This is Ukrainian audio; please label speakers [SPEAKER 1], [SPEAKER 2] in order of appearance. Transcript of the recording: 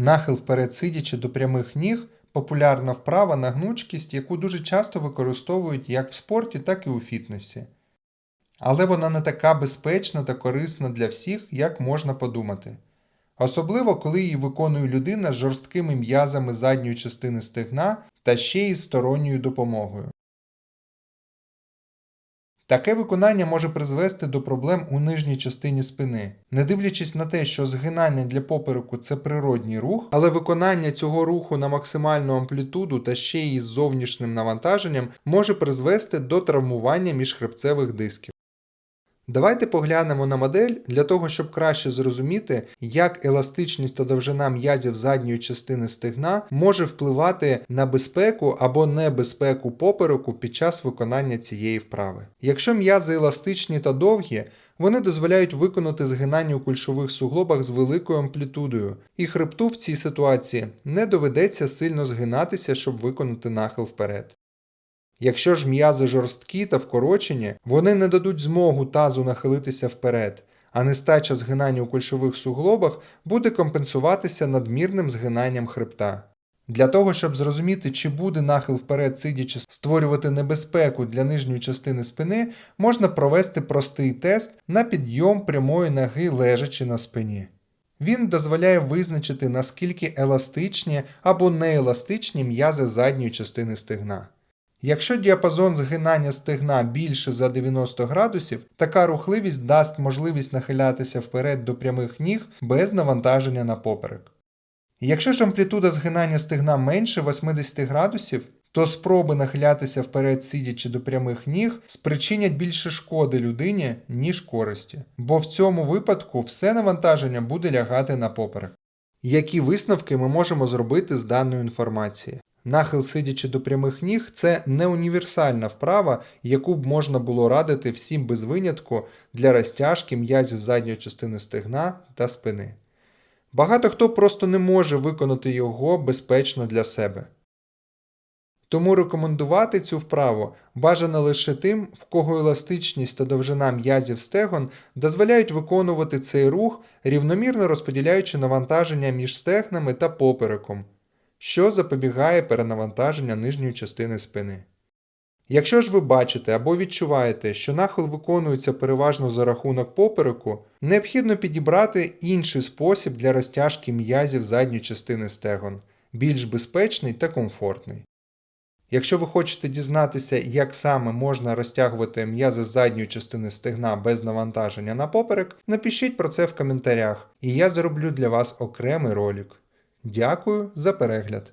[SPEAKER 1] Нахил вперед сидячи до прямих ніг популярна вправа на гнучкість, яку дуже часто використовують як в спорті, так і у фітнесі. Але вона не така безпечна та корисна для всіх, як можна подумати. Особливо, коли її виконує людина з жорсткими м'язами задньої частини стегна та ще й з сторонньою допомогою. Таке виконання може призвести до проблем у нижній частині спини. Не дивлячись на те, що згинання для попереку це природній рух, але виконання цього руху на максимальну амплітуду та ще й з зовнішнім навантаженням може призвести до травмування міжхребцевих дисків. Давайте поглянемо на модель для того, щоб краще зрозуміти, як еластичність та довжина м'язів задньої частини стегна може впливати на безпеку або небезпеку попереку під час виконання цієї вправи. Якщо м'язи еластичні та довгі, вони дозволяють виконати згинання у кульшових суглобах з великою амплітудою, і хребту в цій ситуації не доведеться сильно згинатися, щоб виконати нахил вперед. Якщо ж м'язи жорсткі та вкорочені, вони не дадуть змогу тазу нахилитися вперед, а нестача згинання у кульшових суглобах буде компенсуватися надмірним згинанням хребта. Для того, щоб зрозуміти, чи буде нахил вперед сидячи створювати небезпеку для нижньої частини спини, можна провести простий тест на підйом прямої ноги лежачи на спині. Він дозволяє визначити, наскільки еластичні або нееластичні м'язи задньої частини стегна. Якщо діапазон згинання стегна більше за 90 градусів, така рухливість дасть можливість нахилятися вперед до прямих ніг без навантаження на поперек. Якщо ж амплітуда згинання стегна менше 80 градусів, то спроби нахилятися вперед сидячи до прямих ніг спричинять більше шкоди людині, ніж користі, бо в цьому випадку все навантаження буде лягати на поперек. Які висновки ми можемо зробити з даної інформації? Нахил сидячи до прямих ніг це не універсальна вправа, яку б можна було радити всім без винятку для розтяжки м'язів задньої частини стегна та спини. Багато хто просто не може виконати його безпечно для себе. Тому рекомендувати цю вправу бажано лише тим, в кого еластичність та довжина м'язів стегон дозволяють виконувати цей рух, рівномірно розподіляючи навантаження між стегнами та попереком, що запобігає перенавантаження нижньої частини спини. Якщо ж ви бачите або відчуваєте, що нахил виконується переважно за рахунок попереку, необхідно підібрати інший спосіб для розтяжки м'язів задньої частини стегон, більш безпечний та комфортний. Якщо ви хочете дізнатися, як саме можна розтягувати м'язи задньої частини стегна без навантаження на поперек, напишіть про це в коментарях, і я зроблю для вас окремий ролик. Дякую за перегляд!